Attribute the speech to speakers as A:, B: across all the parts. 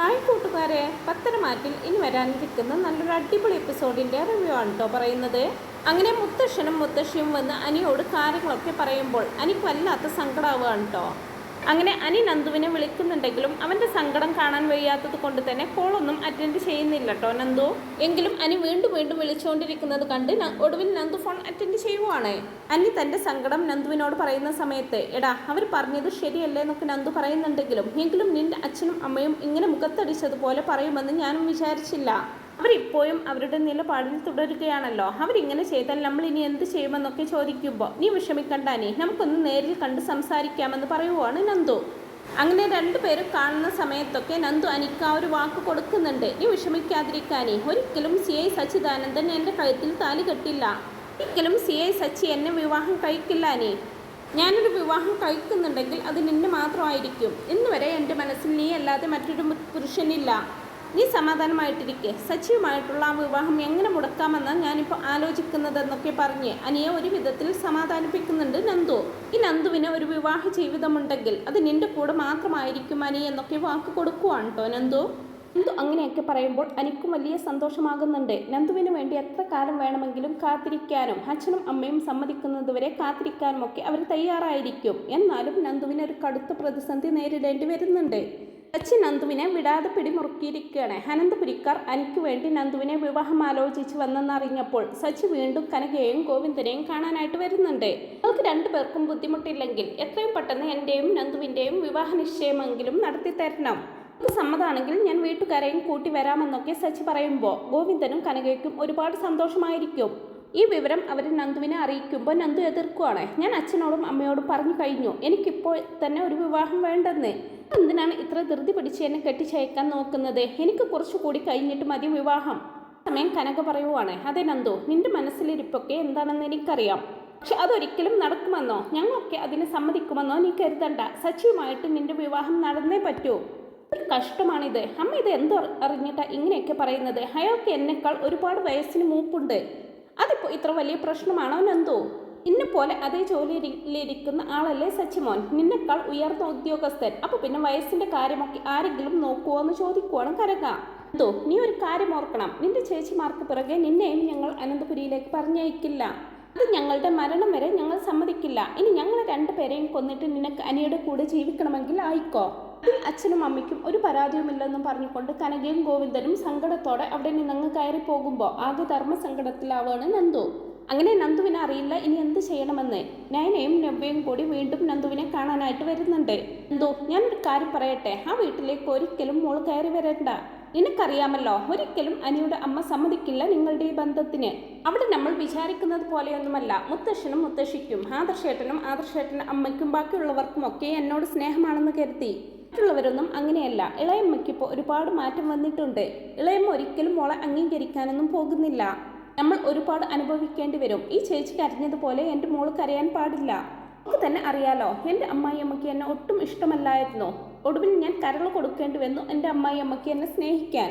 A: Hi കൂട്ടുകാരെ പത്തരമാറ്റിൽ ഇനി വരാനിരിക്കുന്ന നല്ലൊരു അടിപൊളി എപ്പിസോഡിന്റെ റിവ്യൂ ആണ് കേട്ടോ പറയുന്നത്. അങ്ങനെ മുത്തശ്ശനും മുത്തശ്ശിയും വന്ന് അനിയോട് കാര്യങ്ങളൊക്കെ പറയുമ്പോൾ അനിക്ക് വല്ലാത്ത സങ്കടമാവുകയാണ് കേട്ടോ അങ്ങനെ അനി നന്ദുവിനെ വിളിക്കുന്നുണ്ടെങ്കിലും അവന്റെ സങ്കടം കാണാൻ വയ്യാത്തത് കൊണ്ട് തന്നെ കോളൊന്നും അറ്റൻഡ് ചെയ്യുന്നില്ല കേട്ടോ നന്ദു? എങ്കിലും അനി വീണ്ടും വീണ്ടും വിളിച്ചുകൊണ്ടിരിക്കുന്നത് കണ്ട് ഒടുവിൽ നന്ദു ഫോൺ അറ്റൻഡ് ചെയ്യുവാണ്. അനി തന്റെ സങ്കടം നന്ദുവിനോട് പറയുന്ന സമയത്ത് എടാ അവർ പറഞ്ഞത് ശരിയല്ലേ എന്നൊക്കെ നന്ദു പറയുന്നുണ്ടെങ്കിലും എങ്കിലും നിന്റെ അച്ഛനും അമ്മയും ഇങ്ങനെ മുഖത്തടിച്ചതുപോലെ പറയുമെന്ന് ഞാനും വിചാരിച്ചില്ല. അവരിപ്പോഴും അവരുടെ നിലപാടിൽ തുടരുകയാണല്ലോ. അവരിങ്ങനെ ചെയ്താൽ നമ്മൾ ഇനി എന്ത് ചെയ്യുമെന്നൊക്കെ ചോദിക്കുമ്പോൾ നീ വിഷമിക്കണ്ട നീ നമുക്കൊന്ന് നേരിൽ കണ്ട് സംസാരിക്കാമെന്ന് പറയുവാണ് നന്ദു. അങ്ങനെ രണ്ടുപേരും കാണുന്ന സമയത്തൊക്കെ നന്ദു അനിക്ക് ആ ഒരു വാക്ക് കൊടുക്കുന്നുണ്ട്. നീ വിഷമിക്കാതിരിക്കാനേ ഒരിക്കലും സി ഐ സച്ചിദാനന്ദൻ എന്റെ കഴുത്തിൽ താലി കെട്ടില്ല. ഒരിക്കലും സി ഐ സച്ചി എന്നെ വിവാഹം കഴിക്കില്ല നീ ഞാനൊരു വിവാഹം കഴിക്കുന്നുണ്ടെങ്കിൽ അത് നിന്നെ മാത്രമായിരിക്കും. ഇന്ന് വരെ എന്റെ മനസ്സിൽ നീ അല്ലാതെ മറ്റൊരു പുരുഷനില്ല. നീ സമാധാനമായിട്ടിരിക്കെ. സച്ചിയുമായിട്ടുള്ള ആ വിവാഹം എങ്ങനെ മുടക്കാമെന്ന് ഞാനിപ്പോൾ ആലോചിക്കുന്നതെന്നൊക്കെ പറഞ്ഞ് അനിയെ ഒരു വിധത്തിൽ സമാധാനിപ്പിക്കുന്നുണ്ട് നന്ദു. ഈ നന്ദുവിന് ഒരു വിവാഹ ജീവിതമുണ്ടെങ്കിൽ അത് നിന്റെ കൂടെ മാത്രമായിരിക്കും അനി എന്നൊക്കെ വാക്ക് കൊടുക്കുവാണ് കേട്ടോ നന്ദു. നന്ദു അങ്ങനെയൊക്കെ പറയുമ്പോൾ അനിക്കും വലിയ സന്തോഷമാകുന്നുണ്ട്. നന്ദുവിന് വേണ്ടി എത്ര കാലം വേണമെങ്കിലും കാത്തിരിക്കാനും അച്ഛനും അമ്മയും സമ്മതിക്കുന്നതുവരെ കാത്തിരിക്കാനും ഒക്കെ അവർ തയ്യാറായിരിക്കും. എന്നാലും നന്ദുവിന് ഒരു കടുത്ത പ്രതിസന്ധി നേരിടേണ്ടി വരുന്നുണ്ട്. അച്ഛൻ നന്ദുവിനെ വിടാതെ പിടിമുറുക്കിയിരിക്കുകയാണ്. അനന്തപുരിക്കാർ അനിക്ക് വേണ്ടി നന്ദുവിനെ വിവാഹം ആലോചിച്ച് വന്നെന്നറിഞ്ഞപ്പോൾ സച്ചി വീണ്ടും കനകയെയും ഗോവിന്ദനെയും കാണാനായിട്ട് വരുന്നുണ്ട്. അവൾക്ക് രണ്ടുപേർക്കും ബുദ്ധിമുട്ടില്ലെങ്കിൽ എത്രയും പെട്ടെന്ന് എന്റെയും നന്ദുവിന്റെയും വിവാഹ നിശ്ചയമെങ്കിലും നടത്തി തരണം. നമുക്ക് സമ്മതമാണെങ്കിൽ ഞാൻ വീട്ടുകാരെയും കൂട്ടി വരാമെന്നൊക്കെ സച്ചി പറയുമ്പോൾ ഗോവിന്ദനും കനകയ്ക്കും ഒരുപാട് സന്തോഷമായിരിക്കും. ഈ വിവരം അവർ നന്ദുവിനെ അറിയിക്കുമ്പോൾ നന്ദു എതിർക്കുവാണ്. ഞാൻ അച്ഛനോടും അമ്മയോടും പറഞ്ഞു കഴിഞ്ഞു. എനിക്കിപ്പോൾ തന്നെ ഒരു വിവാഹം വേണ്ടെന്ന്. എന്തിനാണ് ഇത്ര ധൃതി പിടിച്ച് എന്നെ കെട്ടിച്ചയക്കാൻ നോക്കുന്നത്? എനിക്ക് കുറച്ചുകൂടി കഴിഞ്ഞിട്ട് മതി വിവാഹം. സമയം കനക പറയുവാണ്. അതെ നന്ദു നിന്റെ മനസ്സിലിരിപ്പൊക്കെ എന്താണെന്ന് എനിക്കറിയാം. പക്ഷെ അതൊരിക്കലും നടക്കുമെന്നോ? ഞങ്ങളൊക്കെ അതിന് സമ്മതിക്കുമെന്നോ നീ കരുതണ്ട. സച്ചിയുമായിട്ട് നിന്റെ വിവാഹം നടന്നേ പറ്റൂ. ഒരു കഷ്ടമാണിത്. അമ്മ ഇത് എന്തോ അറിഞ്ഞിട്ടാ ഇങ്ങനെയൊക്കെ പറയുന്നത്? അയാൾക്ക് എന്നെക്കാൾ ഒരുപാട് വയസ്സിന് മൂപ്പുണ്ട്. അതിപ്പോൾ ഇത്ര വലിയ പ്രശ്നമാണോ നന്ദു? നിന്നെ പോലെ അതേ ജോലിയിലിരിക്കുന്ന ആളല്ലേ സച്ചിമോൻ? നിന്നെക്കാൾ ഉയർന്ന ഉദ്യോഗസ്ഥൻ. അപ്പോൾ പിന്നെ വയസ്സിന്റെ കാര്യമൊക്കെ ആരെങ്കിലും നോക്കുവോ എന്ന് ചോദിക്കുവാണ് കരക എന്തോ നീ ഒരു കാര്യം ഓർക്കണം. നിന്റെ ചേച്ചിമാർക്ക് പിറകെ നിന്നെയും ഞങ്ങൾ അനന്തപുരിയിലേക്ക് പറഞ്ഞയക്കില്ല. അത് ഞങ്ങളുടെ മരണം വരെ ഞങ്ങൾ സമ്മതിക്കില്ല. ഇനി ഞങ്ങൾ രണ്ടുപേരെയും കൊന്നിട്ട് നിനക്ക് അനിയുടെ കൂടെ ജീവിക്കണമെങ്കിൽ ആയിക്കോ? അച്ഛനും അമ്മയ്ക്കും ഒരു പരാതിയുമില്ലെന്നും പറഞ്ഞുകൊണ്ട് കനകയും ഗോവിന്ദനും സങ്കടത്തോടെ അവിടെ നിന്നങ്ങ് കയറി പോകുമ്പോൾ ആകെ ധർമ്മ സങ്കടത്തിലാവാണ് നന്ദു. അങ്ങനെ നന്ദുവിനെ അറിയില്ല ഇനി എന്ത് ചെയ്യണമെന്ന്. നയനയും നവ്യയും കൂടി വീണ്ടും നന്ദുവിനെ കാണാനായിട്ട് വരുന്നുണ്ട്. നന്ദു ഞാനൊരു കാര്യം പറയട്ടെ? ആ വീട്ടിലേക്ക് ഒരിക്കലും മോൾ കയറി വരണ്ട. നിനക്കറിയാമല്ലോ ഒരിക്കലും അനിയുടെ അമ്മ സമ്മതിക്കില്ല നിങ്ങളുടെ ഈ ബന്ധത്തിന്. അവിടെ നമ്മൾ വിചാരിക്കുന്നത് പോലെയൊന്നുമല്ല. മുത്തശ്ശനും മുത്തശ്ശിക്കും ആദർശേട്ടനും ആദർശേട്ടനും അമ്മയ്ക്കും ബാക്കിയുള്ളവർക്കും ഒക്കെ എന്നോട് സ്നേഹമാണെന്ന് കരുതി. മറ്റുള്ളവരൊന്നും അങ്ങനെയല്ല. ഇളയമ്മയ്ക്കിപ്പോൾ ഒരുപാട് മാറ്റം വന്നിട്ടുണ്ട്. ഇളയമ്മ ഒരിക്കലും മോളെ അംഗീകരിക്കാനൊന്നും പോകുന്നില്ല. നമ്മൾ ഒരുപാട് അനുഭവിക്കേണ്ടി വരും. ഈ ചേച്ചി കരഞ്ഞതുപോലെ എന്റെ മോൾ കരയാൻ പാടില്ല. നമുക്ക് തന്നെ അറിയാലോ എന്റെ അമ്മായിയമ്മയ്ക്ക് എന്നെ ഒട്ടും ഇഷ്ടമല്ലായിരുന്നു. ഒടുവിൽ ഞാൻ കരൾ കൊടുക്കേണ്ടി വന്നു എന്റെ അമ്മായിയമ്മയ്ക്ക് എന്നെ സ്നേഹിക്കാൻ.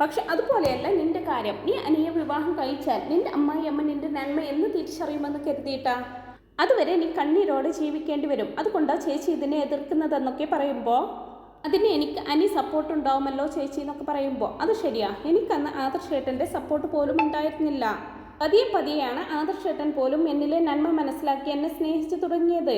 A: പക്ഷെ അതുപോലെയല്ല നിന്റെ കാര്യം. നീ അനിയ വിവാഹം കഴിച്ചാൽ നിന്റെ അമ്മായിയമ്മ നിന്റെ നന്മ എന്ന് തിരിച്ചറിയുമെന്ന് കരുതിയിട്ടാ? അതുവരെ നീ കണ്ണീരോടെ ജീവിക്കേണ്ടി വരും. അതുകൊണ്ടാ ചേച്ചി ഇതിനെ എതിർക്കുന്നതെന്നൊക്കെ പറയുമ്പോൾ അതിന് എനിക്ക് അനി സപ്പോർട്ട് ഉണ്ടാവുമല്ലോ ചേച്ചി എന്നൊക്കെ പറയുമ്പോൾ അത് ശരിയാ. എനിക്കന്ന് ആദർശേട്ടന്റെ സപ്പോർട്ട് പോലും ഉണ്ടായിരുന്നില്ല. പതിയെ പതിയെയാണ് ആദർശേട്ടൻ പോലും എന്നിലെ നന്മ മനസ്സിലാക്കി എന്നെ സ്നേഹിച്ചു തുടങ്ങിയത്.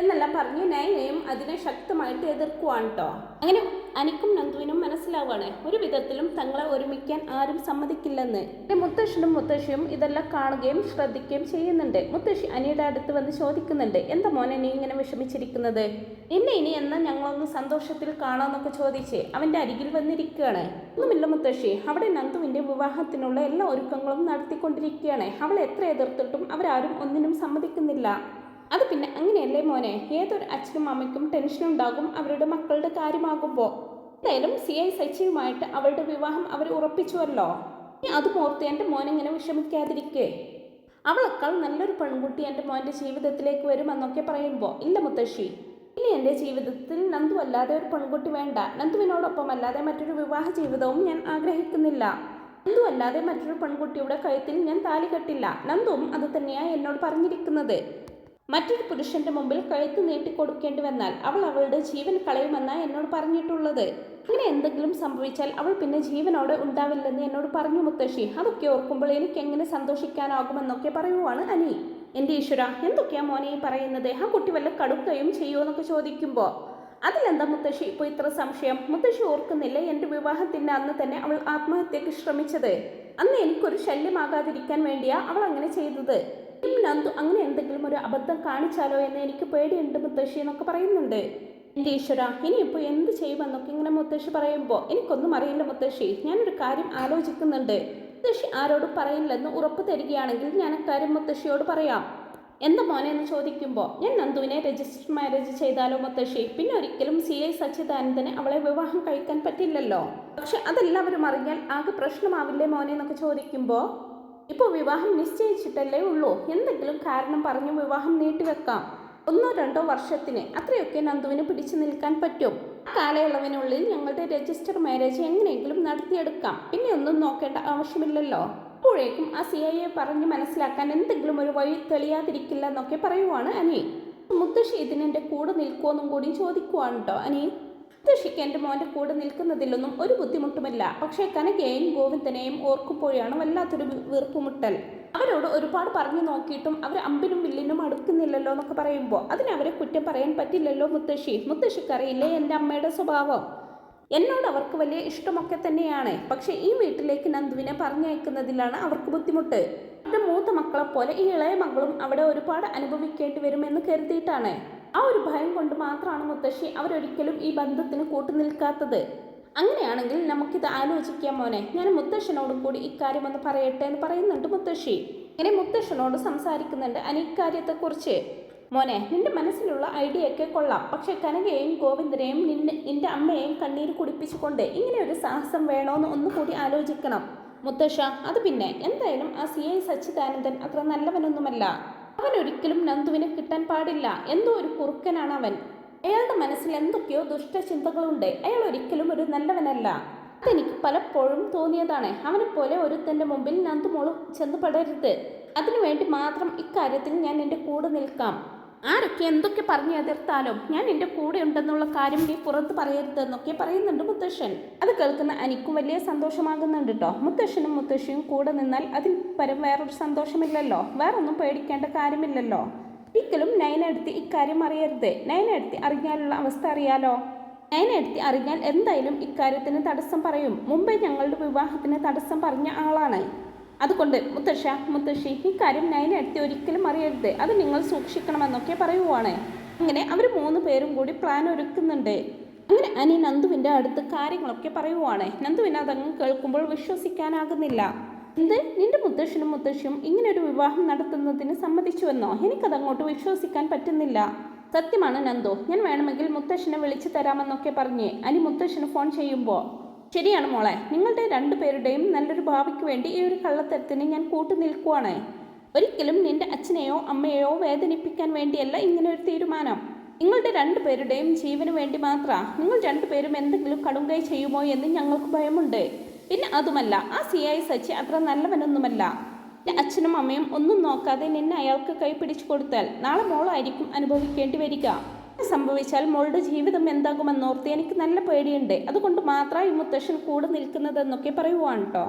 A: എന്നെല്ലാം പറഞ്ഞ് നയനയും അതിനെ ശക്തമായിട്ട് എതിർക്കുവാണ് കേട്ടോ അങ്ങനെ അനിക്കും നന്ദുവിനും മനസ്സിലാവാണ്. ഒരു വിധത്തിലും തങ്ങളെ ഒരുമിക്കാൻ ആരും സമ്മതിക്കില്ലെന്ന്. മുത്തശ്ശനും മുത്തശ്ശിയും ഇതെല്ലാം കാണുകയും ശ്രദ്ധിക്കുകയും ചെയ്യുന്നുണ്ട്. മുത്തശ്ശി അനിയുടെ അടുത്ത് വന്ന് ചോദിക്കുന്നുണ്ട് എന്താ മോനെ നീ ഇങ്ങനെ വിഷമിച്ചിരിക്കുന്നത്? എന്നെ ഇനി എന്നാ ഞങ്ങളൊന്ന് സന്തോഷത്തിൽ കാണാമെന്നൊക്കെ ചോദിച്ച് അവന്റെ അരികിൽ വന്നിരിക്കുകയാണ്. ഒന്നുമില്ല മുത്തശ്ശി അവിടെ നന്ദുവിന്റെ വിവാഹത്തിനുള്ള എല്ലാ ഒരുക്കങ്ങളും നടത്തിക്കൊണ്ടിരിക്കുകയാണ്. അവൾ എത്ര എതിർത്തിട്ടും അവരാരും ഒന്നിനും സമ്മതിക്കുന്നില്ല. അത് പിന്നെ അങ്ങനെയല്ലേ മോനെ? ഏതൊരു അച്ഛനും അമ്മയ്ക്കും ടെൻഷൻ ഉണ്ടാകും അവരുടെ മക്കളുടെ കാര്യമാകുമ്പോൾ എന്തായാലും സി ഐ സച്ചിയുമായിട്ട് അവളുടെ വിവാഹം അവർ ഉറപ്പിച്ചുവല്ലോ. ഇനി അത് ഓർത്ത് എന്റെ മോൻ മോനിങ്ങനെ വിഷമിക്കാതിരിക്കേ. അവളെക്കാൾ നല്ലൊരു പെൺകുട്ടി എന്റെ മോന്റെ ജീവിതത്തിലേക്ക് വരുമെന്നൊക്കെ പറയുമ്പോൾ ഇല്ല മുത്തശ്ശി. ഇനി എന്റെ ജീവിതത്തിൽ നന്ദു അല്ലാതെ ഒരു പെൺകുട്ടി വേണ്ട. നന്ദുവിനോടൊപ്പം അല്ലാതെ മറ്റൊരു വിവാഹ ജീവിതവും ഞാൻ ആഗ്രഹിക്കുന്നില്ല. നന്ദു അല്ലാതെ മറ്റൊരു പെൺകുട്ടിയുടെ കഴുത്തിൽ ഞാൻ താലി കെട്ടില്ല. നന്ദുവും അത് തന്നെയാണ് എന്നോട് പറഞ്ഞിരിക്കുന്നത്. മറ്റൊരു പുരുഷന്റെ മുമ്പിൽ കഴുത്ത് നീട്ടിക്കൊടുക്കേണ്ടി വന്നാൽ അവൾ അവളുടെ ജീവൻ കളയുമെന്നാണ് എന്നോട് പറഞ്ഞിട്ടുള്ളത്. അങ്ങനെ എന്തെങ്കിലും സംഭവിച്ചാൽ അവൾ പിന്നെ ജീവനോടെ ഉണ്ടാവില്ലെന്ന് എന്നോട് പറഞ്ഞു മുത്തശ്ശി. അതൊക്കെ ഓർക്കുമ്പോൾ എനിക്ക് എങ്ങനെ സന്തോഷിക്കാനാകുമെന്നൊക്കെ പറയുവാണ് അനി. എന്റെ ഈശ്വര എന്തൊക്കെയാ മോനെ ഈ പറയുന്നത്? ആ കുട്ടി വല്ല കടുക്കുകയും ചെയ്യുമോ എന്നൊക്കെ ചോദിക്കുമ്പോൾ അതിലെന്താ മുത്തശ്ശി? ഇപ്പോൾ ഇത്ര സംശയം. മുത്തശ്ശി ഓർക്കുന്നില്ല എന്റെ വിവാഹത്തിന്റെ അന്ന് തന്നെ അവൾ ആത്മഹത്യക്ക് ശ്രമിച്ചത്? അന്ന് എനിക്കൊരു ശല്യമാകാതിരിക്കാൻ വേണ്ടിയാ അവൾ അങ്ങനെ ചെയ്തത്. നന്ദു അങ്ങനെ എന്തെങ്കിലും ഒരു അബദ്ധം കാണിച്ചാലോ എന്ന് എനിക്ക് പേടിയുണ്ട് മുത്തശ്ശി എന്നൊക്കെ പറയുന്നുണ്ട്. എന്റെ ഈശ്വര ഇനിയിപ്പോൾ എന്ത് ചെയ്യുമെന്നൊക്കെ ഇങ്ങനെ മുത്തശ്ശി പറയുമ്പോൾ എനിക്കൊന്നും അറിയില്ല മുത്തശ്ശി. ഞാനൊരു കാര്യം ആലോചിക്കുന്നുണ്ട്. മുത്തശ്ശി ആരോടും പറയില്ലെന്ന് ഉറപ്പ് തരികയാണെങ്കിൽ ഞാൻ അക്കാര്യം മുത്തശ്ശിയോട് പറയാം. എന്താ മോനെ എന്ന് ചോദിക്കുമ്പോൾ ഞാൻ നന്ദുവിനെ രജിസ്റ്റർ മാരേജ് ചെയ്താലോ മുത്തശ്ശി? പിന്നെ ഒരിക്കലും സി ഐ സച്ചിദാനന്ദന് അവളെ വിവാഹം കഴിക്കാൻ പറ്റില്ലല്ലോ. പക്ഷെ അതെല്ലാവരും അറിഞ്ഞാൽ ആകെ പ്രശ്നമാവില്ലേ മോനെ എന്നൊക്കെ ചോദിക്കുമ്പോൾ ഇപ്പോൾ വിവാഹം നിശ്ചയിച്ചിട്ടല്ലേ ഉള്ളൂ. എന്തെങ്കിലും കാരണം പറഞ്ഞു വിവാഹം നീട്ടിവെക്കാം. ഒന്നോ രണ്ടോ വർഷത്തിന് അത്രയൊക്കെ നന്ദുവിന് പിടിച്ചു നിൽക്കാൻ പറ്റും. കാലയളവിനുള്ളിൽ ഞങ്ങളുടെ രജിസ്റ്റർ മാരേജ് എങ്ങനെയെങ്കിലും നടത്തിയെടുക്കാം. പിന്നെ ഒന്നും നോക്കേണ്ട ആവശ്യമില്ലല്ലോ. അപ്പോഴേക്കും ആ സി ഐ എ പറഞ്ഞ് മനസ്സിലാക്കാൻ എന്തെങ്കിലും ഒരു വഴി തെളിയാതിരിക്കില്ല എന്നൊക്കെ പറയുവാണ് അനി മുത്തശ്ശി ഇതിനെന്റെ കൂടെ നിൽക്കുമെന്നും കൂടി ചോദിക്കുവാണ് കേട്ടോ അനി മുത്തശ്ശിക്ക് എന്റെ മോന്റെ കൂടെ നിൽക്കുന്നതിലൊന്നും ഒരു ബുദ്ധിമുട്ടുമില്ല. പക്ഷേ കനകയെയും ഗോവിന്ദനെയും ഓർക്കുമ്പോഴാണ് വല്ലാത്തൊരു വീർപ്പുമുട്ടൽ. അവരോട് ഒരുപാട് പറഞ്ഞു നോക്കിയിട്ടും അവർ അമ്പിനും വില്ലിനും അടുക്കുന്നില്ലല്ലോ എന്നൊക്കെ പറയുമ്പോൾ അതിനവരെ കുറ്റം പറയാൻ പറ്റില്ലല്ലോ മുത്തശ്ശി. മുത്തശ്ശിക്കറിയില്ലേ എന്റെ അമ്മയുടെ സ്വഭാവം? എന്നോട് അവർക്ക് വലിയ ഇഷ്ടമൊക്കെ തന്നെയാണ്. പക്ഷേ ഈ വീട്ടിലേക്ക് നന്ദുവിനെ പറഞ്ഞയക്കുന്നതിലാണ് അവർക്ക് ബുദ്ധിമുട്ട്. അവരുടെ മൂത്ത മക്കളെ പോലെ ഈ ഇളയ മകളും അവിടെ ഒരുപാട് അനുഭവിക്കേണ്ടി വരുമെന്ന് കരുതിയിട്ടാണ്. ആ ഒരു ഭയം കൊണ്ട് മാത്രമാണ് മുത്തശ്ശി അവരൊരിക്കലും ഈ ബന്ധത്തിന് കൂട്ടുനിൽക്കാത്തത് അങ്ങനെയാണെങ്കിൽ നമുക്കിത് ആലോചിക്കാം മോനെ. ഞാൻ മുത്തശ്ശനോടും കൂടി ഇക്കാര്യം ഒന്ന് പറയട്ടെ എന്ന് പറയുന്നുണ്ട് മുത്തശ്ശി. ഇങ്ങനെ മുത്തശ്ശനോട് സംസാരിക്കുന്നുണ്ട് അനിക്കാര്യത്തെക്കുറിച്ച് മോനെ നിന്റെ മനസ്സിലുള്ള ഐഡിയ ഒക്കെ കൊള്ളാം. പക്ഷെ കനകയെയും ഗോവിന്ദനെയും നിന്നെ നിന്റെ അമ്മയെയും കണ്ണീര് കുടിപ്പിച്ചുകൊണ്ട് ഇങ്ങനെ ഒരു സാഹസം വേണോന്ന് ഒന്നുകൂടി ആലോചിക്കണം. മുത്തശ്ശ അത് പിന്നെ. എന്തായാലും ആ സി ഐ സച്ചിദാനന്ദൻ അത്ര നല്ലവനൊന്നുമല്ല. അവൻ ഒരിക്കലും നന്ദുവിനെ കിട്ടാൻ പാടില്ല. എന്തോ ഒരു കുറുക്കനാണ് അവൻ അയാളുടെ മനസ്സിൽ എന്തൊക്കെയോ ദുഷ്ടചിന്തകളുണ്ട്. അയാൾ ഒരിക്കലും ഒരു നല്ലവനല്ല. അതെനിക്ക് പലപ്പോഴും തോന്നിയതാണ്. അവനെ പോലെ ഒരുത്തന്റെ മുമ്പിൽ നന്ദുമോളും ചെന്ന് പടരുത്. അതിനുവേണ്ടി മാത്രം ഇക്കാര്യത്തിൽ ഞാൻ എന്റെ കൂടെ നിൽക്കാം. ആരൊക്കെ എന്തൊക്കെ പറഞ്ഞു എതിർത്താലും ഞാൻ എന്റെ കൂടെ ഉണ്ടെന്നുള്ള കാര്യം നീ പുറത്ത് പറയരുതെന്നൊക്കെ പറയുന്നുണ്ട് മുത്തശ്ശൻ. അത് കേൾക്കുന്ന അനിക്കും വലിയ സന്തോഷമാകുന്നുണ്ട് കേട്ടോ മുത്തശ്ശനും മുത്തശ്ശിയും കൂടെ നിന്നാൽ അതിൽ പരം വേറൊരു സന്തോഷമില്ലല്ലോ. വേറൊന്നും പേടിക്കേണ്ട കാര്യമില്ലല്ലോ. ഒരിക്കലും നയനെടുത്ത് ഇക്കാര്യം അറിയരുത്. നയനെടുത്ത് അറിഞ്ഞാലുള്ള അവസ്ഥ അറിയാലോ? നയനെടുത്ത് അറിഞ്ഞാൽ എന്തായാലും ഇക്കാര്യത്തിന് തടസ്സം പറയും. മുമ്പേ ഞങ്ങളുടെ വിവാഹത്തിന് തടസ്സം പറഞ്ഞ ആളാണ്. അതുകൊണ്ട് മുത്തശ്ശ മുത്തശ്ശി ഇക്കാര്യം നയനെടുത്ത് ഒരിക്കലും അറിയരുത്. അത് നിങ്ങൾ സൂക്ഷിക്കണമെന്നൊക്കെ പറയുവാണ്. അങ്ങനെ അവർ മൂന്ന് പേരും കൂടി പ്ലാൻ ഒരുക്കുന്നുണ്ട്. അങ്ങനെ അനി നന്ദുവിന്റെ അടുത്ത് കാര്യങ്ങളൊക്കെ പറയുവാണ്. നന്ദുവിന് അതങ്ങ് കേൾക്കുമ്പോൾ വിശ്വസിക്കാനാകുന്നില്ല. എന്ത്? നിന്റെ മുത്തശ്ശനും മുത്തശ്ശിയും ഇങ്ങനെ ഒരു വിവാഹം നടത്തുന്നതിന് സമ്മതിച്ചുവെന്നോ? എനിക്കതങ്ങോട്ട് വിശ്വസിക്കാൻ പറ്റുന്നില്ല. സത്യമാണ് നന്ദു. ഞാൻ വേണമെങ്കിൽ മുത്തശ്ശനെ വിളിച്ചു തരാമെന്നൊക്കെ പറഞ്ഞ് അനി മുത്തശ്ശന് ഫോൺ ചെയ്യുമ്പോൾ ശരിയാണ് മോളെ. നിങ്ങളുടെ രണ്ടു പേരുടെയും നല്ലൊരു ഭാവിക്ക് വേണ്ടി ഈ ഒരു കള്ളത്തരത്തിന് ഞാൻ കൂട്ടു നിൽക്കുവാണ്. ഒരിക്കലും നിന്റെ അച്ഛനെയോ അമ്മയെയോ വേദനിപ്പിക്കാൻ വേണ്ടിയല്ല ഇങ്ങനെ ഒരു തീരുമാനം. നിങ്ങളുടെ രണ്ടുപേരുടെയും ജീവന് വേണ്ടി മാത്രം. നിങ്ങൾ രണ്ടുപേരും എന്തെങ്കിലും കടുങ്കൈ ചെയ്യുമോ എന്ന് ഞങ്ങൾക്ക് ഭയമുണ്ട്. പിന്നെ അതുമല്ല ആ സി ഐ സച്ചി അത്ര നല്ലവനൊന്നുമല്ല. എന്റെ അച്ഛനും അമ്മയും ഒന്നും നോക്കാതെ നിന്നെ അയാൾക്ക് കൈ പിടിച്ചു കൊടുത്താൽ നാളെ മോളായിരിക്കും അനുഭവിക്കേണ്ടി വരിക. സംഭവിച്ചാൽ മോളുടെ ജീവിതം എന്താകുമെന്നോർത്ത് എനിക്ക് നല്ല പേടിയുണ്ട്. അതുകൊണ്ട് മാത്രമേ ഈ മുത്തശ്ശൻ കൂടെ നിൽക്കുന്നതെന്നൊക്കെ പറയുവാണ് കേട്ടോ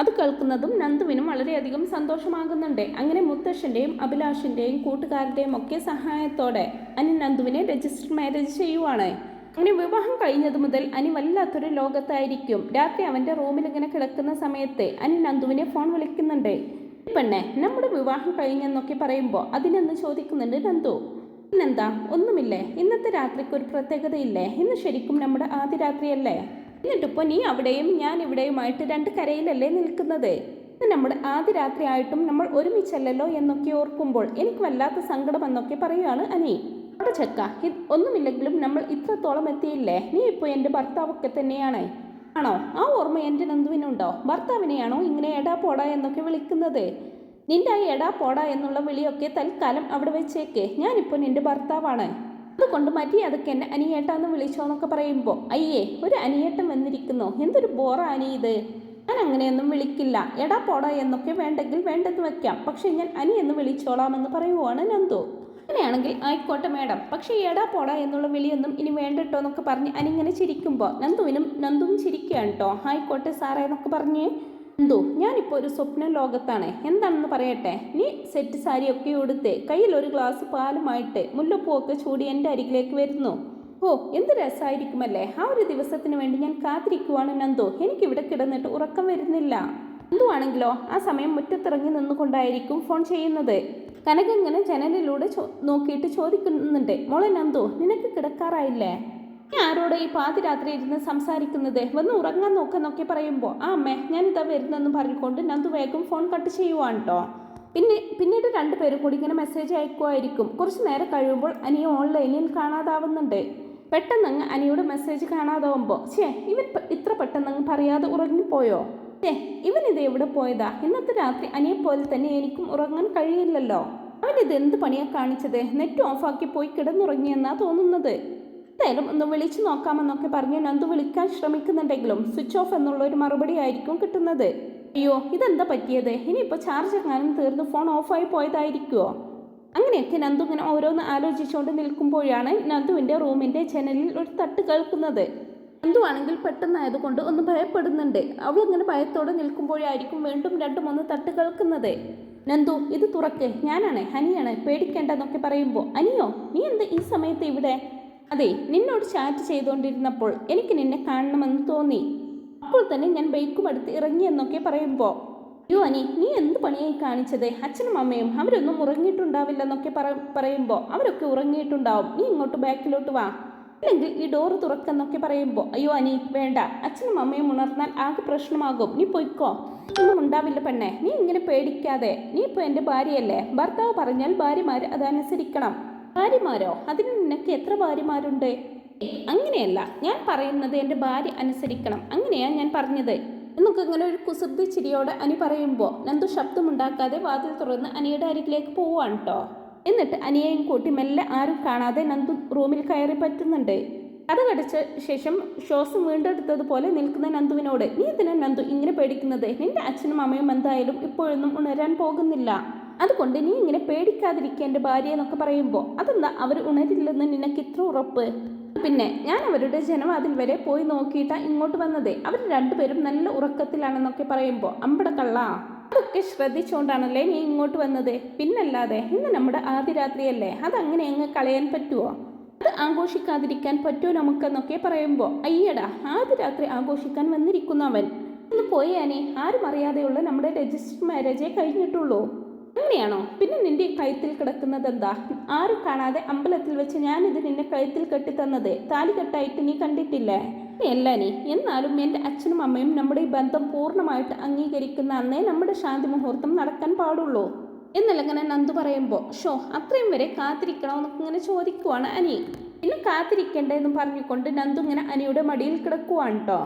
A: അത് കേൾക്കുന്നതും നന്ദുവിനും വളരെയധികം സന്തോഷമാകുന്നുണ്ട്. അങ്ങനെ മുത്തശ്ശന്റെയും അഭിലാഷിന്റെയും കൂട്ടുകാരുടെയും ഒക്കെ സഹായത്തോടെ അനി നന്ദുവിനെ രജിസ്റ്റർ മാരേജ് ചെയ്യുവാണ്. അങ്ങനെ വിവാഹം കഴിഞ്ഞത് മുതൽ അനി വല്ലാത്തൊരു ലോകത്തായിരിക്കും. രാത്രി അവന്റെ റൂമിൽ ഇങ്ങനെ കിടക്കുന്ന സമയത്ത് അനി നന്ദുവിനെ ഫോൺ വിളിക്കുന്നുണ്ട്. പെണ്ണെ നമ്മുടെ വിവാഹം കഴിഞ്ഞെന്നൊക്കെ പറയുമ്പോൾ അതിനെന്ന് ചോദിക്കുന്നുണ്ട് നന്ദു? ഇന്നെന്താ ഒന്നുമില്ലേ? ഇന്നത്തെ രാത്രിക്ക് ഒരു പ്രത്യേകതയില്ലേ? ഇന്ന് ശരിക്കും നമ്മുടെ ആദ്യ രാത്രിയല്ലേ? എന്നിട്ടിപ്പോൾ നീ അവിടെയും ഞാൻ ഇവിടെയുമായിട്ട് രണ്ട് കരയിലല്ലേ നിൽക്കുന്നത്? നമ്മുടെ ആദ്യ രാത്രിയായിട്ടും നമ്മൾ ഒരുമിച്ചല്ലല്ലോ എന്നൊക്കെ ഓർക്കുമ്പോൾ എനിക്ക് വല്ലാത്ത സങ്കടം എന്നൊക്കെ പറയുകയാണ് അനി. അവിടെ ചെക്ക ഇത് ഒന്നുമില്ലെങ്കിലും നമ്മൾ ഇത്രത്തോളം എത്തിയില്ലേ? നീ ഇപ്പോൾ എന്റെ ഭർത്താവൊക്കെ തന്നെയാണ്. ആണോ? ആ ഓർമ്മ എന്റെ നന്ദുവിനുണ്ടോ? ഭർത്താവിനെയാണോ ഇങ്ങനെ എടാ പോടാ എന്നൊക്കെ വിളിക്കുന്നത്? നിന്റെ ആ എടാ പോടാ എന്നുള്ള വിളിയൊക്കെ തൽക്കാലം അവിടെ വെച്ചേക്കേ. ഞാനിപ്പോൾ നിന്റെ ഭർത്താവാണ്. അതുകൊണ്ട് മര്യാദയ്ക്ക് എന്നെ അനിയേട്ടാന്ന് വിളിച്ചോ എന്നൊക്കെ പറയുമ്പോൾ അയ്യേ ഒരു അനിയേട്ടൻ വന്നിരിക്കുന്നു. എന്തൊരു ബോറ അനി ഇത്. ഞാൻ അങ്ങനെയൊന്നും വിളിക്കില്ല. എടാ പോടാ എന്നൊക്കെ വേണ്ടെങ്കിൽ വേണ്ടെന്ന് വെക്കാം. പക്ഷെ ഞാൻ അനി എന്ന് വിളിച്ചോളാം എന്ന് പറയുവാണ് നന്ദു. അങ്ങനെയാണെങ്കിൽ ആയിക്കോട്ടെ മാഡം. പക്ഷേ എടാ പോടാ എന്നുള്ള വിളിയൊന്നും ഇനി വേണ്ടട്ടോ എന്നൊക്കെ പറഞ്ഞ് അനിങ്ങനെ ചിരിക്കുമ്പോൾ നന്ദുവിനും നന്ദുവും ചിരിക്കുകയാണ് കേട്ടോ ആയിക്കോട്ടെ സാറേ എന്നൊക്കെ പറഞ്ഞ് നന്ദു ഞാനിപ്പോൾ ഒരു സ്വപ്ന ലോകത്താണ്. എന്താണെന്ന് പറയട്ടെ? നീ സെറ്റ് സാരിയൊക്കെ ഉടുത്ത് കയ്യിൽ ഒരു ഗ്ലാസ് പാലുമായിട്ട് മുല്ലപ്പൂവൊക്കെ ചൂടി എന്റെ അരികിലേക്ക് വരുന്നു. ഓ എന്ത് രസമായിരിക്കുമല്ലേ? ആ ഒരു ദിവസത്തിന് വേണ്ടി ഞാൻ കാത്തിരിക്കുവാണ് നന്ദു. എനിക്കിവിടെ കിടന്നിട്ട് ഉറക്കം വരുന്നില്ല. നന്ദു ആണെങ്കിലോ? ആ സമയം മുറ്റത്തിറങ്ങി നിന്നുകൊണ്ടായിരിക്കും ഫോൺ ചെയ്യുന്നത്. കനക ഇങ്ങനെ ജനലിലൂടെ നോക്കിയിട്ട് ചോദിക്കുന്നുണ്ട്. മോളെ നന്ദു നിനക്ക് കിടക്കാറായില്ലേ? ആരോട് ഈ പാതിരാത്രി ഇരുന്ന് സംസാരിക്കുന്നത്? വന്ന് ഉറങ്ങാൻ നോക്കെന്നൊക്കെ പറയുമ്പോൾ ആ അമ്മേ ഞാനിതാ വരുന്നെന്ന് പറഞ്ഞുകൊണ്ട് നന്ദു വേഗം ഫോൺ കട്ട് ചെയ്യുവാണ് കേട്ടോ പിന്നെ പിന്നീട് രണ്ടുപേരും കൂടി ഇങ്ങനെ മെസ്സേജ് അയക്കുമായിരിക്കും കുറച്ച് നേരം കഴിയുമ്പോൾ അനിയ ഓൺലൈനിൽ കാണാതാവുന്നുണ്ട്. പെട്ടെന്നങ്ങ് അനിയുടെ മെസ്സേജ് കാണാതാവുമ്പോൾ ഛേ ഇവൻ ഇത്ര പെട്ടെന്നങ്ങ് പറയാതെ ഉറങ്ങിപ്പോയോ ഏ ഇവൻ ഇത് എവിടെ പോയതാ? ഇന്നത്തെ രാത്രി അനിയെ പോലെ തന്നെ എനിക്കും ഉറങ്ങാൻ കഴിയില്ലല്ലോ. അവൻ ഇത് എന്ത് പണിയാണ് കാണിച്ചത്? നെറ്റ് ഓഫാക്കി പോയി കിടന്നുറങ്ങിയെന്നാ തോന്നുന്നത്. എന്തായാലും ഒന്ന് വിളിച്ചു നോക്കാമെന്നൊക്കെ പറഞ്ഞ് നന്ദു വിളിക്കാൻ ശ്രമിക്കുന്നുണ്ടെങ്കിലും സ്വിച്ച് ഓഫ് എന്നുള്ള ഒരു മറുപടി ആയിരിക്കും കിട്ടുന്നത്. അയ്യോ ഇതെന്താ പറ്റിയത്? ഇനിയിപ്പോൾ ചാർജ് എങ്ങാനും തീർന്ന് ഫോൺ ഓഫായി പോയതായിരിക്കുമോ അങ്ങനെയൊക്കെ നന്ദു ഇങ്ങനെ ഓരോന്ന് ആലോചിച്ചുകൊണ്ട് നിൽക്കുമ്പോഴാണ് നന്ദുവിന്റെ റൂമിന്റെ ജനലിൽ ഒരു തട്ട് കേൾക്കുന്നത്. നന്ദു ആണെങ്കിൽ പെട്ടെന്നായതുകൊണ്ട് ഒന്ന് ഭയപ്പെടുന്നുണ്ട്. അവൾ ഇങ്ങനെ ഭയത്തോടെ നിൽക്കുമ്പോഴായിരിക്കും വീണ്ടും രണ്ടും ഒന്ന് തട്ട് കേൾക്കുന്നത്. നന്ദു ഇത് തുറക്ക്. ഞാനാണ് ഹനിയാണ്. പേടിക്കേണ്ടെന്നൊക്കെ പറയുമ്പോൾ അനിയോ നീ എന്ത് ഈ സമയത്ത് ഇവിടെ? അതെ നിന്നോട് ചാറ്റ് ചെയ്തുകൊണ്ടിരുന്നപ്പോൾ എനിക്ക് നിന്നെ കാണണമെന്ന് തോന്നി. അപ്പോൾ തന്നെ ഞാൻ ബൈക്കും എടുത്ത് ഇറങ്ങിയെന്നൊക്കെ പറയുമ്പോൾ അയ്യോ അനി നീ എന്ത് പണിയായി കാണിച്ചത്? അച്ഛനും അമ്മയും അവരൊന്നും ഉറങ്ങിയിട്ടുണ്ടാവില്ലെന്നൊക്കെ പറ പറയുമ്പോൾ അവരൊക്കെ ഉറങ്ങിയിട്ടുണ്ടാവും. നീ ഇങ്ങോട്ട് ബാക്കിലോട്ട് വാ. അല്ലെങ്കിൽ ഈ ഡോറ് തുറക്കെന്നൊക്കെ പറയുമ്പോൾ അയ്യോ അനി വേണ്ട. അച്ഛനും അമ്മയും ഉണർന്നാൽ ആകെ പ്രശ്നമാകും. നീ പൊയ്ക്കോ. ഒന്നും ഉണ്ടാവില്ല പെണ്ണെ. നീ ഇങ്ങനെ പേടിക്കാതെ. നീ ഇപ്പോൾ എന്റെ ഭാര്യയല്ലേ? ഭർത്താവ് പറഞ്ഞാൽ ഭാര്യമാർ അതനുസരിക്കണം. ഭാര്യമാരോ? അതിന് നിനക്ക് എത്ര ഭാര്യമാരുണ്ട്? അങ്ങനെയല്ല ഞാൻ പറയുന്നത് എന്റെ ഭാര്യ അനുസരിക്കണം. അങ്ങനെയാ ഞാൻ പറഞ്ഞത്. എന്നൊക്കെ ഇങ്ങനെ ഒരു കുസൃതി ചിരിയോടെ അനി പറയുമ്പോൾ നന്ദു ശബ്ദമുണ്ടാക്കാതെ വാതിൽ തുറന്ന് അനിയുടെ അരികിലേക്ക് പോവാണ് കേട്ടോ എന്നിട്ട് അനിയെയും കൂട്ടി മെല്ലെ ആരും കാണാതെ നന്ദു റൂമിൽ കയറി പറ്റുന്നുണ്ട്. അത് കടിച്ച ശേഷം ശ്വാസം വീണ്ടെടുത്തതുപോലെ നിൽക്കുന്ന നന്ദുവിനോട് നീ ഇതിനെ നന്ദു ഇങ്ങനെ പേടിക്കുന്നത്? നിന്റെ അച്ഛനും അമ്മയും എന്തായാലും ഇപ്പോഴൊന്നും ഉണരാൻ പോകുന്നില്ല. അതുകൊണ്ട് നീ ഇങ്ങനെ പേടിക്കാതിരിക്കുക എന്റെ ഭാര്യ എന്നൊക്കെ പറയുമ്പോൾ അതെന്താ? അവർ ഉണരില്ലെന്ന് നിനക്ക് ഇത്ര ഉറപ്പ്? പിന്നെ ഞാൻ അവരുടെ ജനവാതിൽ വരെ പോയി നോക്കിയിട്ടാണ് ഇങ്ങോട്ട് വന്നത്. അവർ രണ്ടുപേരും നല്ല ഉറക്കത്തിലാണെന്നൊക്കെ പറയുമ്പോൾ അമ്പട കള്ള അതൊക്കെ ശ്രദ്ധിച്ചുകൊണ്ടാണല്ലേ നീ ഇങ്ങോട്ട് വന്നത്. പിന്നല്ലാതെ ഇന്ന് നമ്മുടെ ആദ്യ രാത്രിയല്ലേ? അതങ്ങനെ അങ്ങ് കളയാൻ പറ്റുമോ അത് ആഘോഷിക്കാതിരിക്കാൻ പറ്റുമോ നമുക്കെന്നൊക്കെ പറയുമ്പോൾ അയ്യടാ ആദ്യ രാത്രി ആഘോഷിക്കാൻ വന്നിരിക്കുന്നു അവൻ. ഇന്ന് പോയാനേ ആരും അറിയാതെയുള്ള നമ്മുടെ രജിസ്റ്റർ മാരേജേ കഴിഞ്ഞിട്ടുള്ളൂ. അങ്ങനെയാണോ? പിന്നെ നിന്റെ കഴുത്തിൽ കിടക്കുന്നത് എന്താ ആരും കാണാതെ അമ്പലത്തിൽ വെച്ച് ഞാനിത് നിന്നെ കഴുത്തിൽ കെട്ടിത്തന്നത്. താലി കെട്ടായിട്ട് നീ കണ്ടിട്ടില്ലേ? അല്ല നീ. എന്നാലും എന്റെ അച്ഛനും അമ്മയും നമ്മുടെ ഈ ബന്ധം പൂർണമായിട്ട് അംഗീകരിക്കുന്ന അന്നേ നമ്മുടെ ശാന്തി മുഹൂർത്തം നടക്കാൻ പാടുള്ളൂ. എന്നല്ലങ്ങനെ നന്ദു പറയുമ്പോൾ ഷോ അത്രയും വരെ കാത്തിരിക്കണോ എന്നൊക്കെ ഇങ്ങനെ ചോദിക്കുവാണ് അനി. പിന്നെ കാത്തിരിക്കേണ്ടതെന്ന് പറഞ്ഞുകൊണ്ട് നന്ദു ഇങ്ങനെ അനിയുടെ മടിയിൽ കിടക്കുവാണ് കേട്ടോ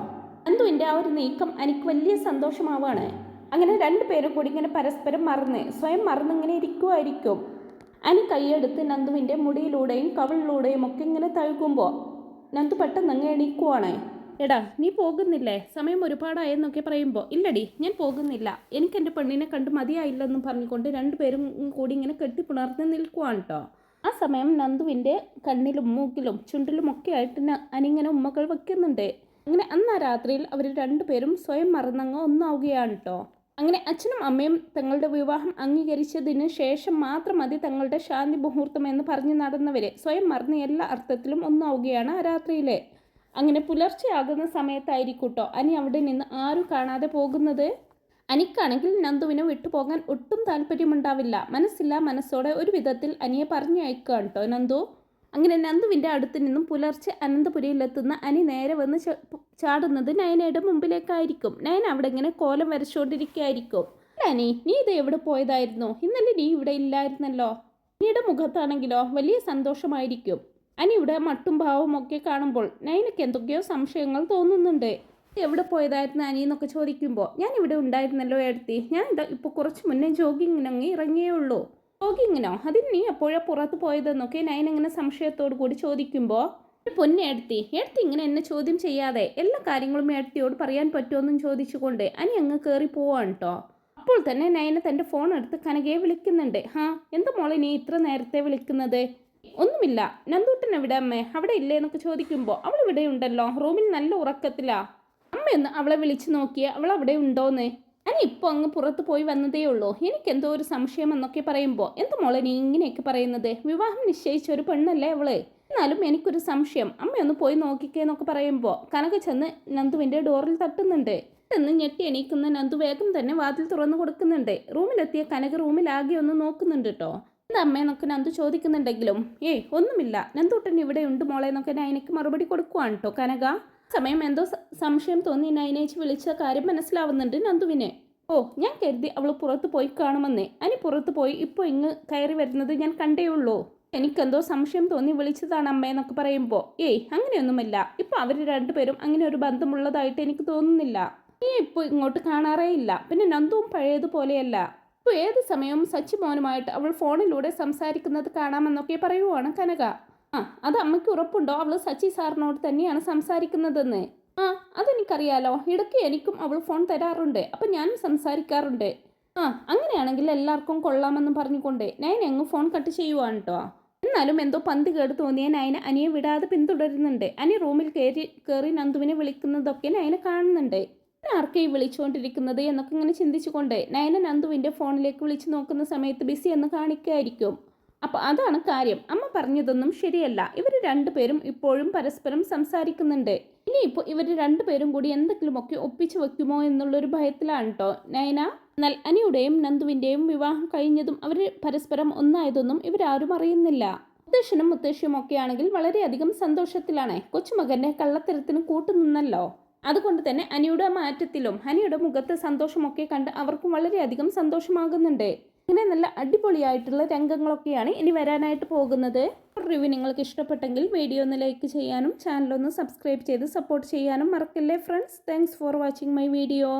A: നന്ദുവിന്റെ ആ ഒരു നീക്കം അനിക്ക് വലിയ സന്തോഷമാവാണ്. അങ്ങനെ രണ്ട് പേരും കൂടി ഇങ്ങനെ പരസ്പരം മറന്ന് സ്വയം മറന്നിങ്ങനെ ഇരിക്കുമായിരിക്കും അനു കൈയെടുത്ത് നന്ദുവിന്റെ മുടിയിലൂടെയും കവളിലൂടെയും ഒക്കെ ഇങ്ങനെ തഴുകുമ്പോൾ നന്ദു പെട്ടെന്ന് അങ്ങ് എണീക്കുവാണ്. എടാ നീ പോകുന്നില്ലേ? സമയം ഒരുപാടായെന്നൊക്കെ പറയുമ്പോൾ ഇല്ലടി ഞാൻ പോകുന്നില്ല. എനിക്ക് എന്റെ പെണ്ണിനെ കണ്ട് മതിയായില്ലെന്നും പറഞ്ഞുകൊണ്ട് രണ്ടുപേരും കൂടി ഇങ്ങനെ കെട്ടിപ്പുണർന്ന് നിൽക്കുവാണ് കേട്ടോ ആ സമയം നന്ദുവിന്റെ കണ്ണിലും മൂക്കിലും ചുണ്ടിലും ഒക്കെ ആയിട്ട് അനിങ്ങനെ ഉമ്മകൾ വെക്കുന്നുണ്ട്. അങ്ങനെ അന്ന് ആ രാത്രിയിൽ അവർ രണ്ടുപേരും സ്വയം മറന്നങ്ങ് ഒന്നാവുകയാണ് കേട്ടോ അങ്ങനെ അച്ഛനും അമ്മയും തങ്ങളുടെ വിവാഹം അംഗീകരിച്ചതിന് ശേഷം മാത്രം മതി തങ്ങളുടെ ശാന്തി മുഹൂർത്തം എന്ന് പറഞ്ഞു നടന്നവരെ സ്വയം മറന്ന് എല്ലാ അർത്ഥത്തിലും ഒന്നാവുകയാണ് രാത്രിയിലെ. അങ്ങനെ പുലർച്ചെയാകുന്ന സമയത്തായിരിക്കൂട്ടോ? അനി അവിടെ നിന്ന് ആരും കാണാതെ പോകുന്നത്? അനിക്കാണെങ്കിൽ നന്ദുവിനെ വിട്ടുപോകാൻ ഒട്ടും താല്പര്യമുണ്ടാവില്ല. മനസ്സില്ല മനസ്സോടെ ഒരു വിധത്തിൽ അനിയെ പറഞ്ഞു കേട്ടോ നന്ദു. അങ്ങനെ നന്ദുവിന്റെ അടുത്ത് നിന്നും പുലർച്ചെ അനന്തപുരിയിലെത്തുന്ന അനി നേരെ വന്ന് ചാടുന്നത് നയനയുടെ മുമ്പിലേക്കായിരിക്കും. നയൻ അവിടെ ഇങ്ങനെ കോലം വരച്ചുകൊണ്ടിരിക്കുകയായിരിക്കും. "അല്ല അനി നീ ഇത് എവിടെ പോയതായിരുന്നു? ഇന്നലെ നീ ഇവിടെ ഇല്ലായിരുന്നല്ലോ. അനിയുടെ മുഖത്താണെങ്കിലോ വലിയ സന്തോഷമായിരിക്കും. അനി ഇവിടെ മട്ടും ഭാവവും ഒക്കെ കാണുമ്പോൾ നയനക്ക് എന്തൊക്കെയോ സംശയങ്ങൾ തോന്നുന്നുണ്ട്. എവിടെ പോയതായിരുന്നു അനി എന്നൊക്കെ ചോദിക്കുമ്പോൾ ഞാൻ ഇവിടെ ഉണ്ടായിരുന്നല്ലോ എടുത്തി ഞാൻ ഇപ്പോൾ കുറച്ച് മുന്നേ ജോഗിങ്ങിനങ്ങ് ഇറങ്ങിയേ ഉള്ളൂ. ജോഗിങ്ങിനോ അതിന് നീ എപ്പോഴാ പുറത്ത് പോയതെന്നൊക്കെ നയൻ ഇങ്ങനെ സംശയത്തോടു കൂടി ചോദിക്കുമ്പോൾ പൊന്നെ എടുത്തി എടുത്തി ഇങ്ങനെ എന്നെ ചോദ്യം ചെയ്യാതെ എല്ലാ കാര്യങ്ങളും എടുത്തിയോട് പറയാൻ പറ്റുമെന്നും ചോദിച്ചുകൊണ്ട് അനി അങ്ങ് കയറി പോവാണ് കേട്ടോ അപ്പോൾ തന്നെ നയന തന്റെ ഫോൺ എടുത്ത് കനകയെ വിളിക്കുന്നുണ്ട്. ഹാ എന്താ മോളെ നീ ഇത്ര നേരത്തെ വിളിക്കുന്നത്? ഒന്നുമില്ല. നന്ദൂട്ടൻ എവിടെ അമ്മേ? അവിടെ ഇല്ലേ? എന്നൊക്കെ ചോദിക്കുമ്പോൾ അവൾ ഇവിടെ ഉണ്ടല്ലോ റൂമിൽ നല്ല ഉറക്കത്തിലാ. അമ്മയൊന്ന് അവളെ വിളിച്ചു നോക്കിയ അവൾ അവിടെ ഉണ്ടോന്ന്? ഞാൻ ഇപ്പോൾ അങ്ങ് പുറത്ത് പോയി വന്നതേ ഉള്ളൂ. എനിക്കെന്തോ ഒരു സംശയം എന്നൊക്കെ പറയുമ്പോൾ എന്ത് മോളെ നീ ഇങ്ങനെയൊക്കെ പറയുന്നത്? വിവാഹം നിശ്ചയിച്ച ഒരു പെണ്ണല്ലേ അവൾ? എന്നാലും എനിക്കൊരു സംശയം. അമ്മയൊന്ന് പോയി നോക്കിക്കേ എന്നൊക്കെ പറയുമ്പോൾ കനക ചെന്ന് നന്ദുവിന്റെ ഡോറിൽ തട്ടുന്നുണ്ട്. എന്ന് ഞെട്ടി എണീക്കുന്ന നന്ദു വേഗം തന്നെ വാതിൽ തുറന്നു കൊടുക്കുന്നുണ്ട്. റൂമിലെത്തിയ കനക റൂമിലാകെ ഒന്ന് നോക്കുന്നുണ്ട് കേട്ടോ എന്താ അമ്മയെന്നൊക്കെ നന്ദു ചോദിക്കുന്നുണ്ടെങ്കിലും ഏയ് ഒന്നുമില്ല. നന്ദൂട്ടൻ ഇവിടെ ഉണ്ട് മോളെ എന്നൊക്കെ ഞാൻ എനിക്ക് മറുപടി കൊടുക്കുവാണ് കേട്ടോ കനക. സമയം എന്തോ സംശയം തോന്നി. നൈനേജ് വിളിച്ച കാര്യം മനസ്സിലാവുന്നുണ്ട് നന്ദുവിനെ. ഓ ഞാൻ കരുതി അവൾ പുറത്ത് പോയി കാണുമെന്നേ. അനി പുറത്ത് പോയി ഇപ്പോൾ ഇങ്ങ് കയറി വരുന്നത് ഞാൻ കണ്ടേ ഉള്ളൂ. എനിക്കെന്തോ സംശയം തോന്നി വിളിച്ചതാണ് അമ്മയെന്നൊക്കെ പറയുമ്പോൾ ഏയ് അങ്ങനെയൊന്നുമില്ല. ഇപ്പോൾ അവർ രണ്ടുപേരും അങ്ങനെ ഒരു ബന്ധമുള്ളതായിട്ട് എനിക്ക് തോന്നുന്നില്ല. നീ ഇപ്പോൾ ഇങ്ങോട്ട് കാണാറേ ഇല്ല. പിന്നെ നന്ദുവും പഴയതുപോലെയല്ല. ഇപ്പോൾ ഏത് സമയവും സച്ചി മോനുമായിട്ട് അവൾ ഫോണിലൂടെ സംസാരിക്കുന്നത് കാണാമെന്നൊക്കെ പറയുവാണ് കനക. ആ അത് അമ്മയ്ക്ക് ഉറപ്പുണ്ടോ? അവൾ സച്ചി സാറിനോട് തന്നെയാണ് സംസാരിക്കുന്നതെന്ന്. ആ അതെനിക്കറിയാലോ. ഇടയ്ക്ക് എനിക്കും അവൾ ഫോൺ തരാറുണ്ട്. അപ്പം ഞാനും സംസാരിക്കാറുണ്ട്. ആ അങ്ങനെയാണെങ്കിൽ എല്ലാവർക്കും കൊള്ളാമെന്ന് പറഞ്ഞുകൊണ്ട് നയൻ അങ്ങ് ഫോൺ കട്ട് ചെയ്യുവാണ് കേട്ടോ എന്നാലും എന്തോ പന്തി കേട് തോന്നിയ നയന അനിയെ വിടാതെ പിന്തുടരുന്നുണ്ട്. അനി റൂമിൽ കയറി കയറി നന്ദുവിനെ വിളിക്കുന്നതൊക്കെ നയന കാണുന്നുണ്ട്. ആർക്കെ വിളിച്ചുകൊണ്ടിരിക്കുന്നത് എന്നൊക്കെ ഇങ്ങനെ ചിന്തിച്ചുകൊണ്ട് നയന നന്ദുവിന്റെ ഫോണിലേക്ക് വിളിച്ചു നോക്കുന്ന സമയത്ത് ബിസി എന്ന് കാണിക്കായിരിക്കും. അപ്പോൾ അതാണ് കാര്യം. അമ്മ പറഞ്ഞതൊന്നും ശരിയല്ല. ഇവർ രണ്ടുപേരും ഇപ്പോഴും പരസ്പരം സംസാരിക്കുന്നുണ്ട്. ഇനിയിപ്പോൾ ഇവർ രണ്ടുപേരും കൂടി എന്തെങ്കിലുമൊക്കെ ഒപ്പിച്ചു വെക്കുമോ എന്നുള്ളൊരു ഭയത്തിലാണ് കേട്ടോ നയന എന്നാൽ അനിയുടെയും നന്ദുവിന്റെയും വിവാഹം കഴിഞ്ഞതും അവർ പരസ്പരം ഒന്നായതൊന്നും ഇവരാരും അറിയുന്നില്ല. മുത്തശ്ശനും മുത്തശ്ശിയും ഒക്കെ ആണെങ്കിൽ വളരെയധികം സന്തോഷത്തിലാണ്. കൊച്ചുമകന്റെ കള്ളത്തരത്തിന് കൂട്ടുനിന്നല്ലോ. അതുകൊണ്ട് തന്നെ അനിയുടെ മാറ്റത്തിലും അനിയുടെ മുഖത്തെ സന്തോഷമൊക്കെ കണ്ട് അവർക്കും വളരെയധികം സന്തോഷമാകുന്നുണ്ട്. ഇങ്ങനെ നല്ല അടിപൊളിയായിട്ടുള്ള രംഗങ്ങളൊക്കെയാണ് ഇനി വരാനായിട്ട് പോകുന്നത്. റിവ്യൂ നിങ്ങൾക്ക് ഇഷ്ടപ്പെട്ടെങ്കിൽ വീഡിയോ ഒന്ന് ലൈക്ക് ചെയ്യാനും ചാനലൊന്ന് സബ്സ്ക്രൈബ് ചെയ്ത് സപ്പോർട്ട് ചെയ്യാനും മറക്കല്ലേ friends thanks for watching my video